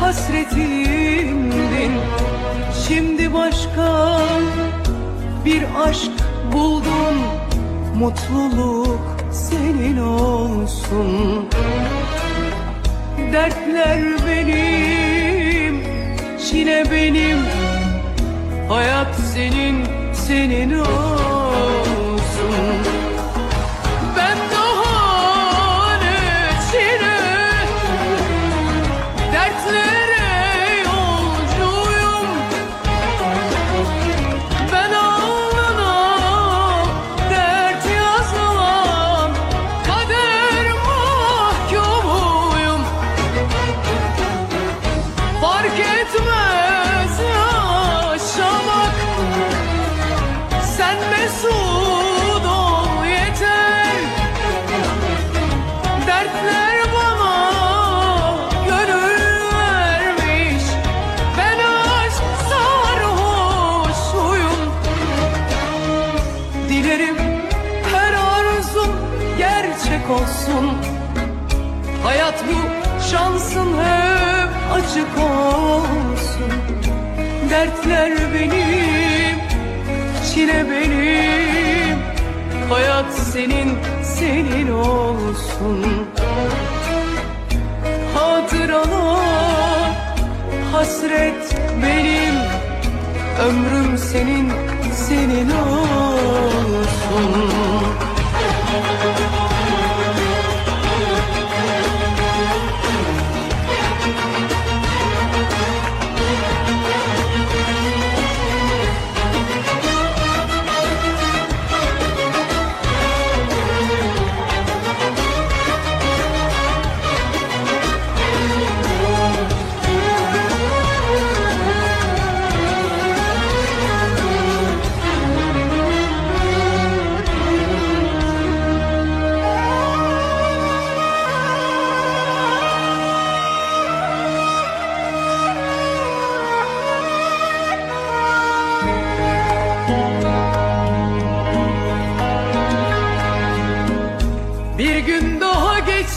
hasretimdin. Şimdi başka bir aşk buldum. Mutluluk senin olsun. Dertler benim, çile benim. Hayat senin, senin olsun gerçek olsun. Hayat bu şansın hep açık olsun. Dertler benim, çile benim. Hayat senin, senin olsun. Hatıralar, hasret benim. Ömrüm senin, senin olsun. Bir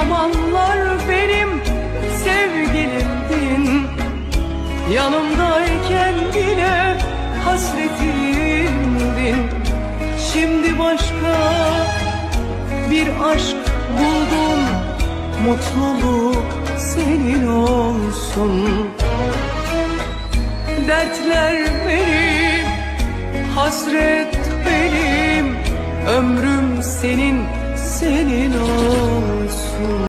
zamanlar benim sevgilimdin. Yanımdayken yine hasretimdin. Şimdi başka bir aşk buldum. Mutluluk senin olsun. Dertler benim, hasret benim. Ömrüm senin, senin olsun